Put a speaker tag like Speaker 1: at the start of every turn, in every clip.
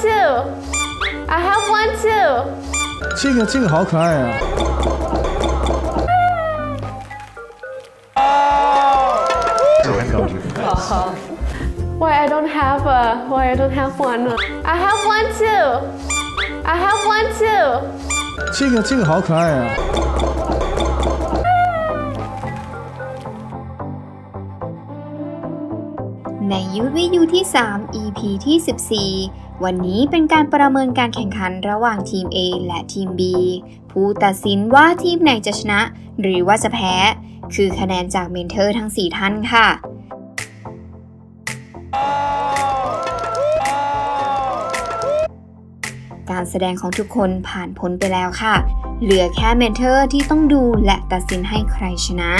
Speaker 1: too. I have one too.
Speaker 2: 这个这个好可爱啊！
Speaker 1: Why I don't have a? Why I don't have one? I have one too. I have one too.
Speaker 2: 这个这个好可爱啊！
Speaker 3: ในยุทธวิยุที่ 3 EP ที่ 14 วันนี้เป็นการประเมินการแข่งขันระหว่างทีม A และทีม B ผู้ตัดสินว่าทีมไหนจะชนะ หรือว่าจะแพ้ คือคะแนนจากเมนเทอร์ทั้ง 4 ท่านค่ะ การแสดงของทุกคนผ่านพ้นไปแล้วค่ะ เหลือแค่เมนเทอร์ที่ต้องดูและตัดสินให้ใครชนะ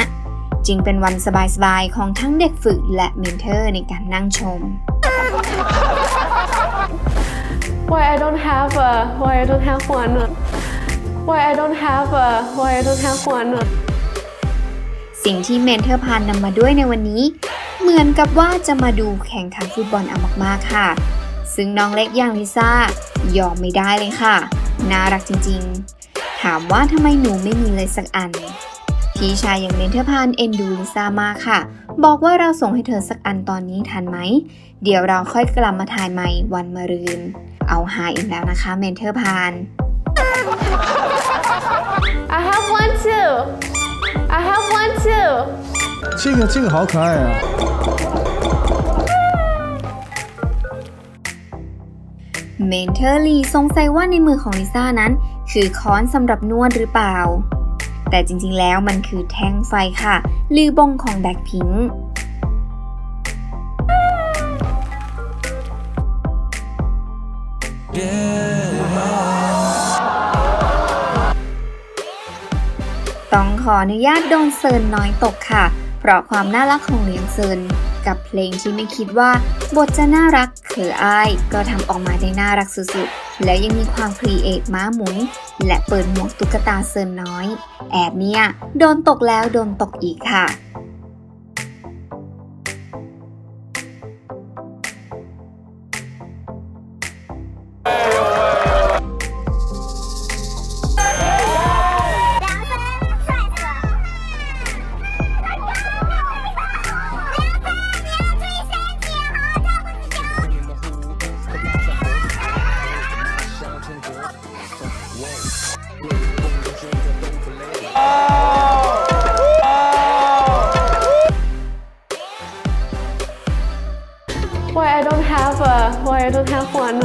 Speaker 3: จึงเป็นวันสบายๆ ของทั้งเด็กฝึกและเมนเทอร์ในการนั่งชม
Speaker 1: Why I don't have a? Why I don't have one? Why I don't have a? Why I don't have one?
Speaker 3: สิ่งที่เมนเทอร์พานนำมาด้วยในวันนี้ เหมือนกับว่าจะมาดูแข่งขันฟุตบอลเอามากๆค่ะ ซึ่งน้องเล็กอย่างลิซ่ายอมไม่ได้เลยค่ะ น่ารักจริงๆ ถามว่าทำไมหนูไม่มีเลยสักอัน พี่ชายอย่างเมนเทอร์พานเอ็นดูลิซ่ามากค่ะ บอกว่าเราส่งให้เธอสักอันตอนนี้ทันไหม เดี๋ยวเราค่อยกลับมาถ่ายใหม่วันมะรืน เอาหาอีกแล้วนะคะเมนเทอร์พาน
Speaker 1: I have one too. I have one too.
Speaker 2: 这个这个好可爱啊！
Speaker 3: เมนเทอร์ลีสงสัยว่าในมือของลิซ่านั้น คือค้อนสำหรับนวดหรือเปล่า แต่จริงๆแล้วมันคือแท่งไฟค่ะ ลือบงของแบ็คพิงค์ต้องขออนุญาตโดนเซินน้อยตกค่ะ เพราะความน่ารักของเลียงเซิน กับเพลงที่ไม่คิดว่า บทจะน่ารักเขออาย ก็ทำออกมาได้น่ารักสุดๆ แล้วยังมีความครีเอทม้าหมุน และเปิดหมวกตุ๊กตาเซินน้อย แอบเนี่ย โดนตกแล้วโดนตกอีกค่ะ
Speaker 1: Why I don't have a? Why I don't have one?